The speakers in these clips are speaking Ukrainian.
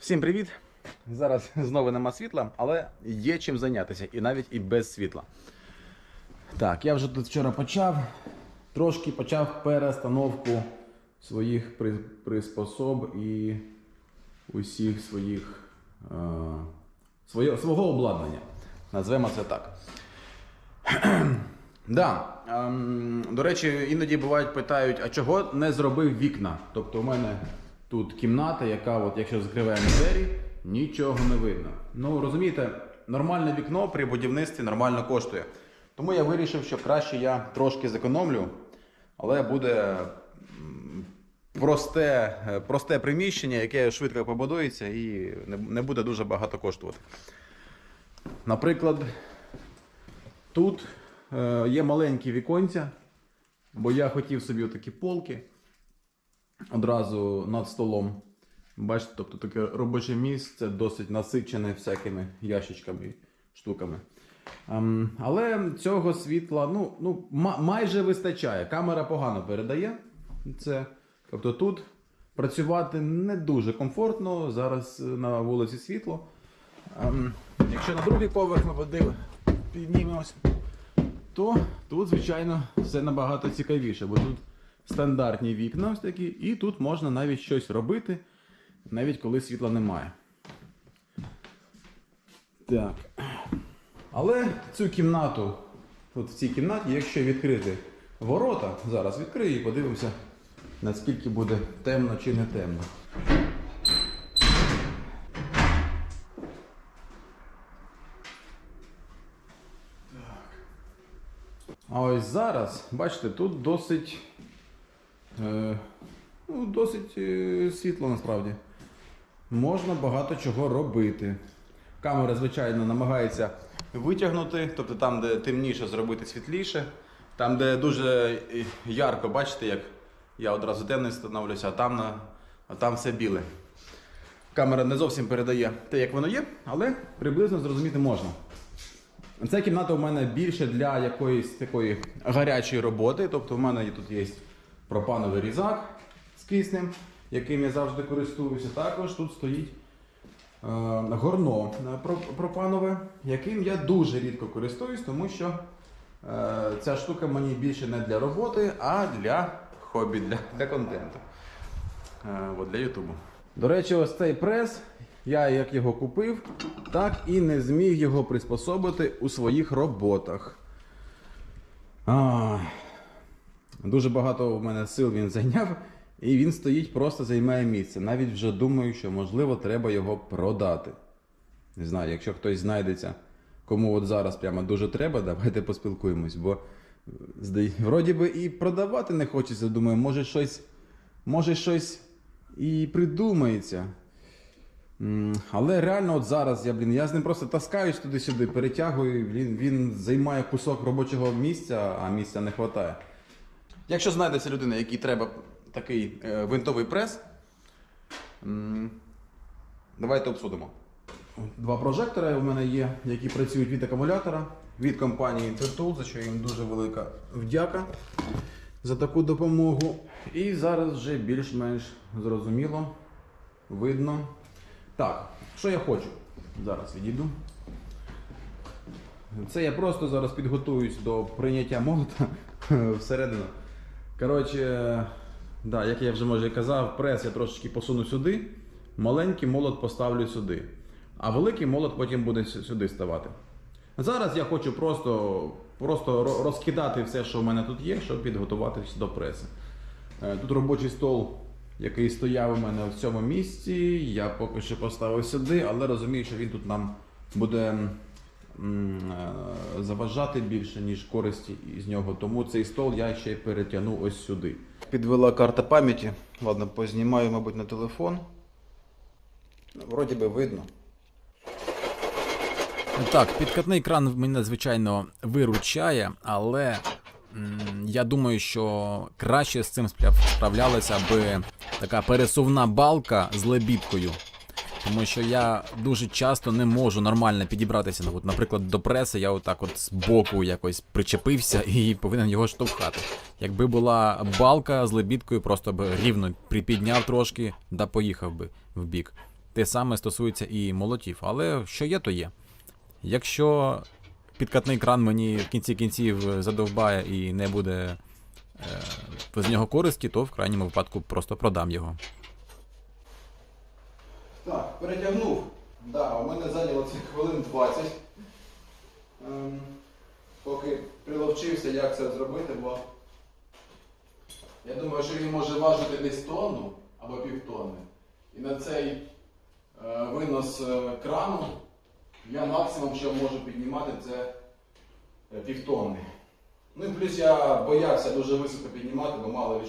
Всім привіт! Зараз знову нема світла, але є чим зайнятися, і навіть і без світла. Так, я вже тут вчора почав. Трошки почав перестановку своїх при- приспособ і усіх своїх е, своє, свого обладнання. Назвемо це так. Да. Ем, до речі, іноді бувають питають, а чого не зробив вікна? Тобто у мене тут кімната, яка, от, якщо закриваємо двері, нічого не видно. Ну, розумієте, нормальне вікно при будівництві нормально коштує. Тому я вирішив, що краще я трошки зекономлю, але буде просте, е, просте приміщення, яке швидко побудується і не, буде дуже багато коштувати. Наприклад, Тут е, є маленькі віконця, бо я хотів собі отакі полки одразу над столом. Бачите, тобто таке робоче місце досить насичене всякими ящичками і штуками. Ем, але цього світла ну, ну, майже вистачає. Камера погано передає це. Тобто тут працювати не дуже комфортно. Зараз е, на вулиці світло. Ем, якщо на другий поверх ми піднімемось, то тут, звичайно, все набагато цікавіше, бо тут стандартні вікна ось такі, і тут можна навіть щось робити, навіть коли світла немає. Так. Але цю кімнату, от в цій кімнаті, якщо відкрити ворота, зараз відкрию і подивимося, наскільки буде темно чи не темно. А ось зараз, бачите, тут досить, ну, досить е, світло насправді. Можна багато чого робити. Камера, звичайно, намагається витягнути, тобто там, де темніше, зробити світліше. Там, де дуже е, ярко, бачите, як я одразу темний становлюся, а там, на, а там все біле. Камера не зовсім передає те, як воно є, але приблизно зрозуміти можна. Ця кімната у мене більше для якоїсь такої гарячої роботи. Тобто в мене тут є пропановий різак з киснем, яким я завжди користуюся. Також тут стоїть е, горно е, пропанове, яким я дуже рідко користуюсь, тому що е, ця штука мені більше не для роботи, а для хобі, для, для контенту. От, для Ютубу. До речі, ось цей прес, я як його купив, так і не зміг його приспособити у своїх роботах. А, дуже багато в мене сил він зайняв, і він стоїть, просто займає місце. Навіть вже думаю, що можливо треба його продати. Не знаю, якщо хтось знайдеться, кому от зараз прямо дуже треба, давайте поспілкуємось, бо вроді би і продавати не хочеться. Думаю, може щось, може щось і придумається. Але реально, от зараз я, блін, я з ним просто таскаюсь туди-сюди, перетягую, блін, він займає кусок робочого місця, а місця не вистачає. Якщо знайдеться людина, якій треба такий е, винтовий прес, давайте обсудимо. Два прожектори у мене є, які працюють від акумулятора від компанії Intertool, за що їм дуже велика вдяка за таку допомогу. І зараз вже більш-менш зрозуміло, видно. Так, що я хочу? Зараз відійду. Це я просто зараз підготуюсь до прийняття молота всередину. Коротше, да, як я вже може казав, прес я трошечки посуну сюди, маленький молот поставлю сюди, а великий молот потім буде сюди ставати. Зараз я хочу просто, просто розкидати все, що в мене тут є, щоб підготуватись до преси. Е, Тут робочий стол, який стояв у мене в цьому місці. Я поки що поставив сюди, але розумію, що він тут нам буде заважати більше, ніж користі із нього. Тому цей стол я ще й перетягну ось сюди. Підвела карта пам'яті. Ладно, познімаю, мабуть, на телефон. Ну, Вроді би видно. Так, підкатний кран мене, звичайно, виручає, але я думаю, що краще з цим справлялася би така пересувна балка з лебідкою. Тому що я дуже часто не можу нормально підібратися. Ну, От, наприклад, до преси я отак от з боку якось причепився і повинен його штовхати. Якби була балка з лебідкою, просто б рівно припідняв трошки, да поїхав би в бік. те саме стосується і молотів. Але що є, то є. Якщо підкатний кран мені в кінці кінців задовбає і не буде е, з нього користі, то в крайньому випадку просто продам його. Так, перетягнув. Да, у мене зайняло цих хвилин 20. Ем, поки приловчився, як це зробити, бо я думаю, що він може важити десь тонну або півтонни. І на цей е, винос е, крану я максимум, що можу піднімати, це е, півтонни. Ну і плюс я боявся дуже високо піднімати, бо мало ли.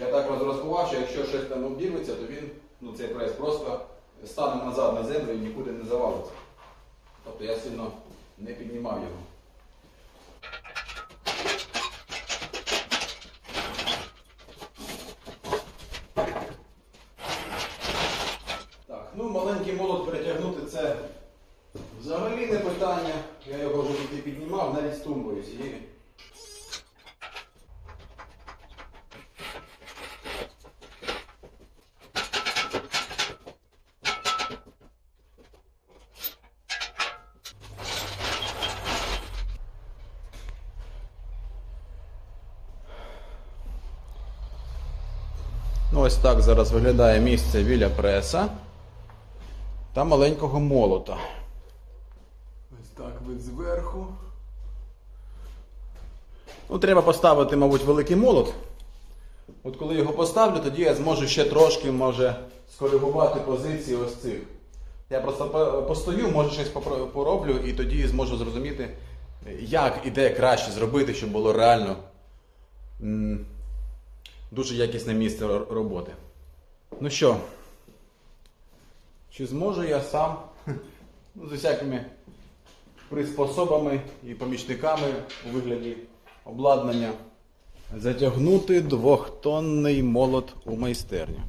Я так розрахував, що якщо щось там обірветься, то він, ну цей прес просто стане назад на землю і нікуди не завалиться. Тобто я сильно не піднімав його. Так, ну маленький молот перетягнути це взагалі не питання. Я його вже тільки піднімав, навіть з тумбою цією. Так зараз виглядає місце біля преса та маленького молота. Ось так вид зверху. Ну, треба поставити, мабуть, великий молот. От коли його поставлю, тоді я зможу ще трошки, може, скоригувати позиції ось цих. Я просто постою, може щось пороблю, і тоді зможу зрозуміти, як і де краще зробити, щоб було реально дуже якісне місце роботи. Ну що, чи зможу я сам ну, з усякими приспособами і помічниками у вигляді обладнання затягнути двохтонний молот у майстерню?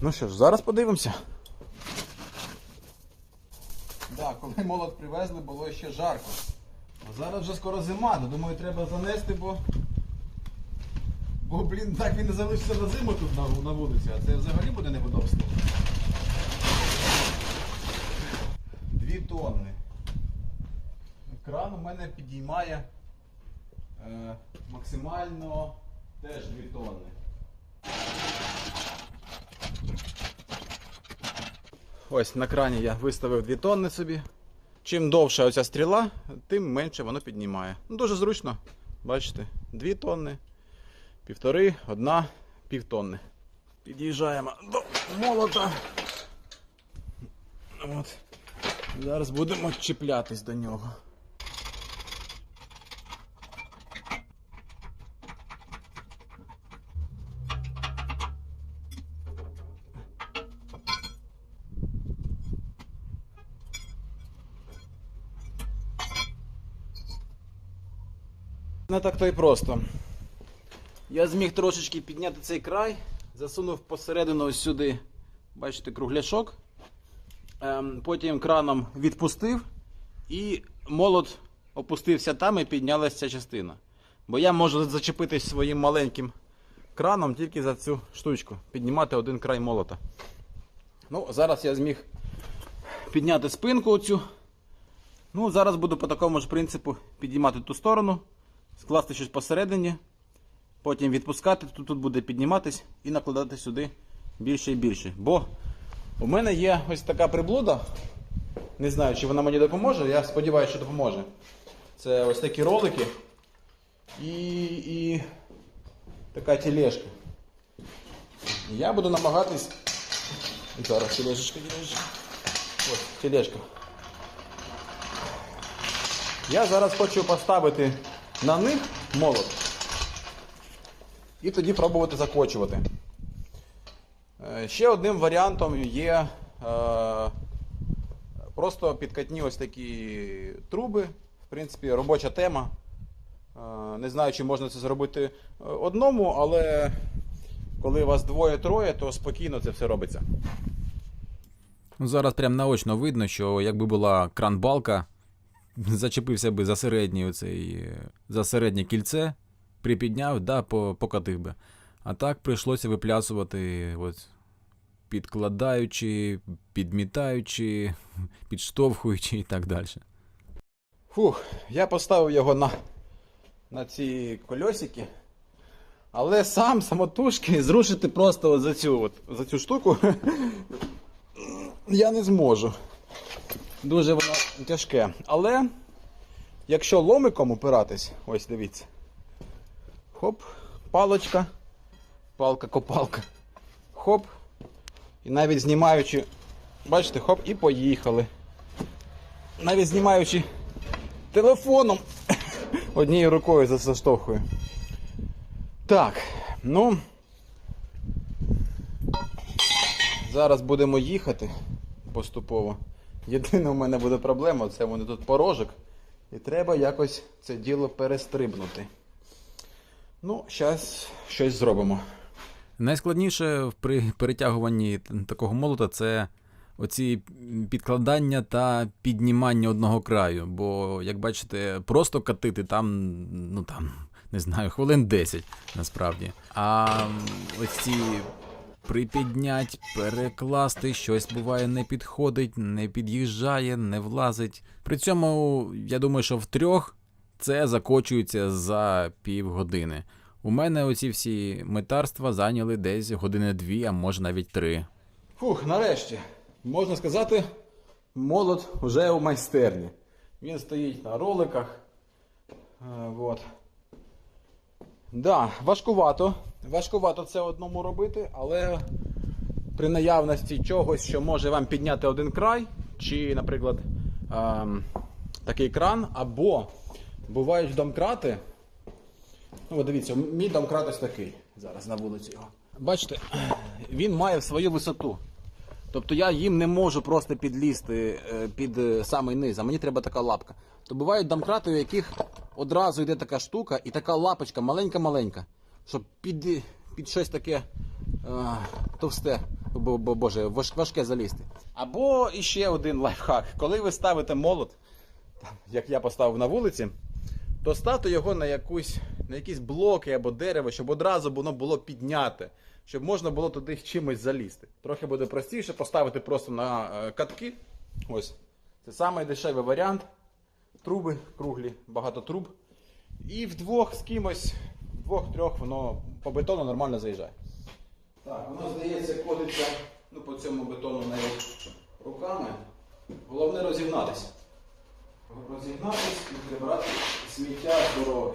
Ну що ж, зараз подивимося. Так, коли молот привезли, було ще жарко. А зараз вже скоро зима, думаю, треба занести, бо Бо, блін, так він не залишиться на зиму тут на, на вулиці, а це взагалі буде неподобство. Дві тонни. Кран у мене підіймає е, максимально теж дві тонни. Ось на крані я виставив 2 тонни собі. Чим довша оця стріла, тим менше воно піднімає. Ну, дуже зручно. Бачите, 2 тонни півтори, одна, півтонни. Під'їжджаємо до молота. От. Зараз будемо чіплятись до нього. Не так то й просто. Я зміг трошечки підняти цей край, засунув посередину ось сюди, бачите, кругляшок. Ем, потім краном відпустив і молот опустився там і піднялася ця частина. Бо я можу зачепитись своїм маленьким краном тільки за цю штучку, піднімати один край молота. Ну, зараз я зміг підняти спинку оцю. Ну, зараз буду по такому ж принципу підіймати ту сторону, скласти щось посередині. Потім відпускати, тут, тут буде підніматись і накладати сюди більше і більше. Бо у мене є ось така приблуда. Не знаю, чи вона мені допоможе. Я сподіваюся, що допоможе. Це ось такі ролики і, і така тележка. Я буду намагатись. Зараз тележечка, тележечка. Ось, тележка. Я зараз хочу поставити на них молот. І тоді пробувати закочувати. Е, Ще одним варіантом є е, просто підкатні ось такі труби. В принципі, робоча тема. Е, Не знаю, чи можна це зробити одному, але коли вас двоє-троє, то спокійно це все робиться. Ну, зараз прям наочно видно, що якби була кран-балка, зачепився би за середнє оцей, за середнє кільце, припідняв, да, покатив би. А так прийшлося виплясувати от, підкладаючи, підмітаючи, підштовхуючи і так далі. Фух, я поставив його на, на ці кольосики. Але сам самотужки зрушити просто за цю, от, за цю штуку я не зможу. Дуже воно тяжке. Але якщо ломиком опиратись, ось дивіться. Хоп, палочка, палка-копалка. Хоп. І навіть знімаючи, бачите, хоп, і поїхали. Навіть знімаючи телефоном однією рукою заштовхую. Так, ну. Зараз будемо їхати поступово. Єдина у мене буде проблема, це вони тут порожок. І треба якось це діло перестрибнути. Ну, зараз щось зробимо. Найскладніше при перетягуванні такого молота це оці підкладання та піднімання одного краю. Бо, як бачите, просто катити там, ну там, не знаю, хвилин 10 насправді. А ось ці припіднять, перекласти, щось буває не підходить, не під'їжджає, не влазить. При цьому, я думаю, що в трьох це закочується за півгодини. У мене оці всі метарства зайняли десь години дві, а може навіть три. Фух, нарешті. Можна сказати, молот вже у майстерні. Він стоїть на роликах. Е, вот. Да, важкувато. Важкувато це одному робити, але при наявності чогось, що може вам підняти один край, чи, наприклад, ем, такий кран, або бувають домкрати. Ну, дивіться, мій домкрат ось такий. Зараз на вулиці. Бачите, він має свою висоту. Тобто я їм не можу просто підлізти е, під е, самий низ, а мені треба така лапка. То бувають домкрати, у яких одразу йде така штука і така лапочка маленька-маленька, щоб під, під щось таке е, товсте, бо, бо, боже, важке залізти. Або іще один лайфхак. Коли ви ставите молот, як я поставив на вулиці, то ставте його на, якусь, на якісь блоки або дерево, щоб одразу воно було підняте, щоб можна було туди чимось залізти. Трохи буде простіше поставити просто на е, катки. Ось. Це самий варіант. Труби круглі, багато труб. І вдвох з кимось, вдвох-трьох воно по бетону нормально заїжджає. Так, воно здається, ходиться ну, по цьому бетону навіть руками. Головне розігнатися розігнатись і прибрати сміття з дороги.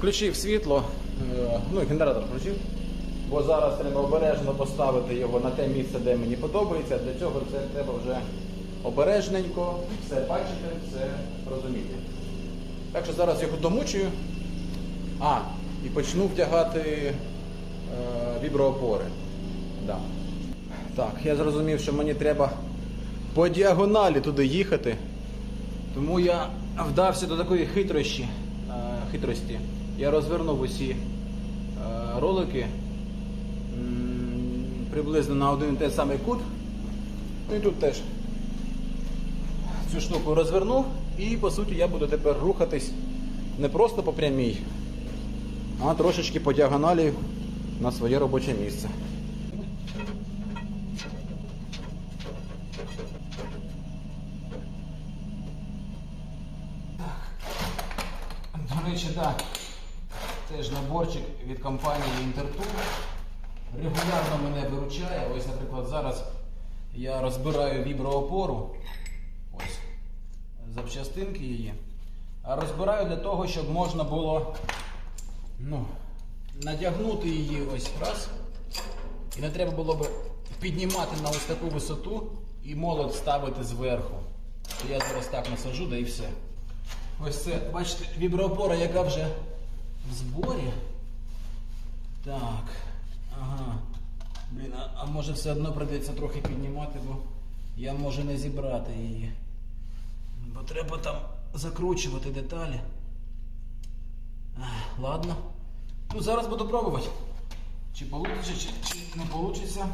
Включив світло, е, ну і генератор включив, бо зараз треба обережно поставити його на те місце, де мені подобається. Для цього це треба вже обережненько, все бачити, все розуміти. Так що зараз його домучую. А, і почну вдягати е, віброопори. Да. Так, я зрозумів, що мені треба по діагоналі туди їхати. Тому я вдався до такої хитрощі, е, хитрості. Я розвернув усі е, ролики приблизно на один і той самий кут. Ну і тут теж цю штуку розвернув і по суті я буду тепер рухатись не просто по прямій, а трошечки по діагоналі на своє робоче місце. До речі, так. Теж наборчик від компанії Інтертул. Регулярно мене виручає. Ось, наприклад, зараз я розбираю віброопору. Ось. Запчастинки її. А розбираю для того, щоб можна було ну, надягнути її ось раз. І не треба було б піднімати на ось таку висоту і молот ставити зверху. Я зараз так насаджу, да і все. Ось це, бачите, віброопора, яка вже в зборі. Так. Ага. Блін, а, а може все одно прийдеться трохи піднімати, бо я можу не зібрати її. Бо треба там закручувати деталі. Ладно. Ну зараз буду пробувати. Чи вийде, чи, чи не вийде.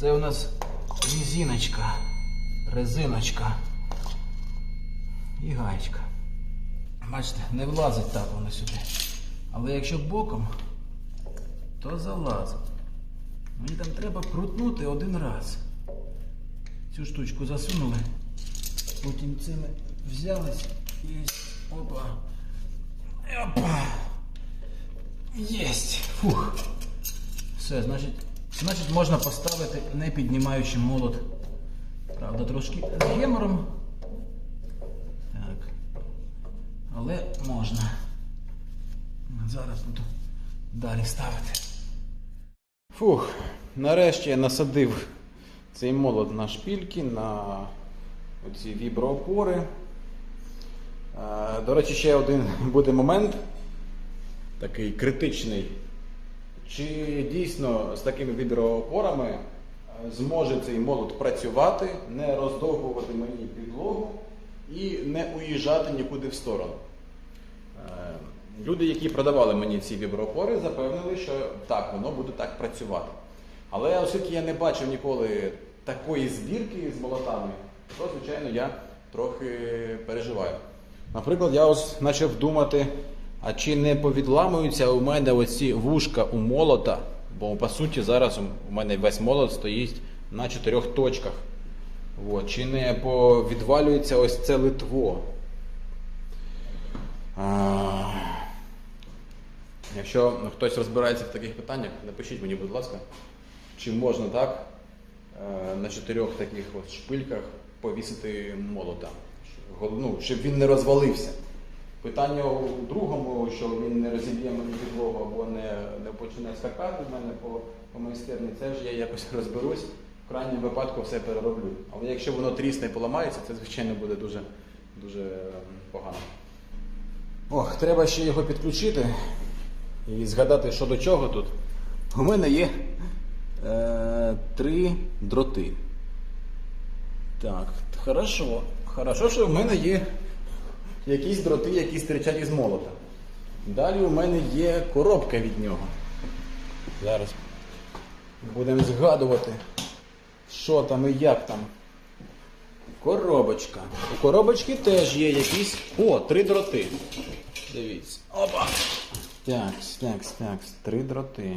Це у нас резиночка, резиночка і гаєчка. Бачите, не влазить так воно сюди. Але якщо боком, то залазить. Мені там треба крутнути один раз. Цю штучку засунули, потім цими взялись і опа. Опа. Єсть. Фух. Все, значить, значить можна поставити, не піднімаючи молот. Правда, трошки з гемором. Так. Але можна. Зараз буду далі ставити. Фух, нарешті я насадив цей молот на шпільки, на оці віброопори. Е, До речі, ще один буде момент, такий критичний. Чи дійсно з такими віброопорами е, зможе цей молот працювати, не роздовбувати мені підлогу і не уїжджати нікуди в сторону? Е, Люди, які продавали мені ці віброопори, запевнили, що так, воно буде так працювати. Але оскільки я не бачив ніколи такої збірки з молотами, то, звичайно, я трохи переживаю. Наприклад, я ось почав думати, а чи не повідламуються у мене оці вушка у молота, бо по суті зараз у мене весь молот стоїть на чотирьох точках. От, чи не повідвалюється ось це литво. А, Якщо хтось розбирається в таких питаннях, напишіть мені, будь ласка, чи можна так е, на чотирьох таких от шпильках повісити молота, ну, щоб він не розвалився. Питання у другому, що він не розіб'є мені підлогу або не, не почне скакати в мене по, по майстерні, це ж я якось розберусь. В крайньому випадку все перероблю. Але якщо воно трісне і поламається, це звичайно буде дуже, дуже ем, погано. Ох, треба ще його підключити і згадати, що до чого тут. У мене є е, три дроти. Так, хорошо. Хорошо, що в мене є якісь дроти, які стирчать із молота. Далі у мене є коробка від нього. Зараз будемо згадувати, що там і як там. Коробочка. У коробочки теж є якісь. О, три дроти. Дивіться. Опа! Такс, такс, такс. Три дроти.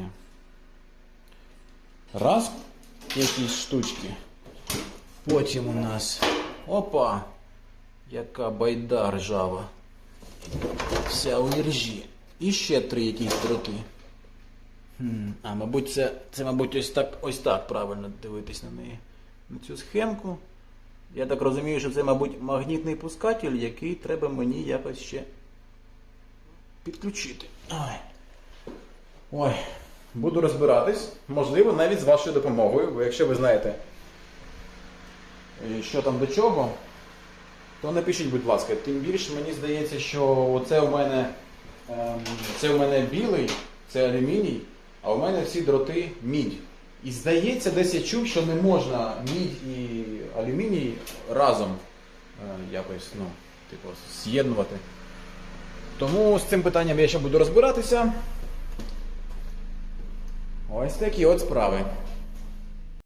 Раз. Якісь штучки. Потім у нас. Опа! Яка байда ржава. Вся у іржі. І ще три якісь дроти. А, мабуть, це, це, мабуть, ось так, ось так правильно дивитись на неї. На цю схемку. Я так розумію, що це, мабуть, магнітний пускатель, який треба мені якось ще підключити. Ой. Ой. Буду розбиратись. Можливо, навіть з вашою допомогою, бо якщо ви знаєте, е, що там до чого, то напишіть, будь ласка. Тим більше мені здається, що оце у мене, ем, це у мене білий, це алюміній, а у мене всі дроти мідь. І здається, десь я чув, що не можна мідь і алюміній разом е, якось, ну, типу, з'єднувати. Тому з цим питанням я ще буду розбиратися. Ось такі от справи.